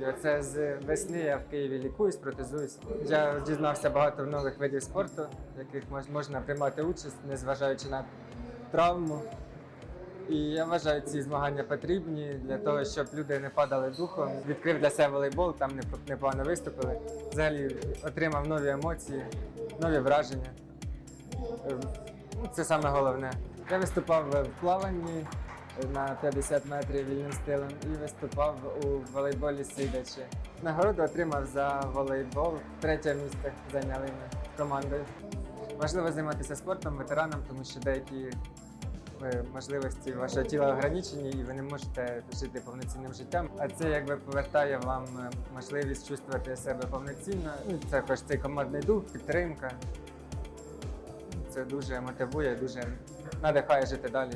хобі. Оце з весни я в Києві лікуюсь, протезуюсь. Я дізнався багато нових видів спорту, в яких можна приймати участь, незважаючи на травму. І я вважаю, ці змагання потрібні для того, щоб люди не падали духом. Відкрив для себе волейбол, там непо- непогано виступили. Взагалі отримав нові емоції, нові враження. Ну, Це саме головне. Я виступав в плаванні на 50 метрів вільним стилем і виступав у волейболі сидячи. Нагороду отримав за волейбол. Третє місце зайняли ми командою. Важливо займатися спортом ветеранам, тому що деякі е, можливості вашого тіла ограничені, і ви не можете жити повноцінним життям. А це якби повертає вам е, можливість чувствувати себе повноцінно. Це також цей командний дух, підтримка. Це дуже мотивує, дуже надихає жити далі.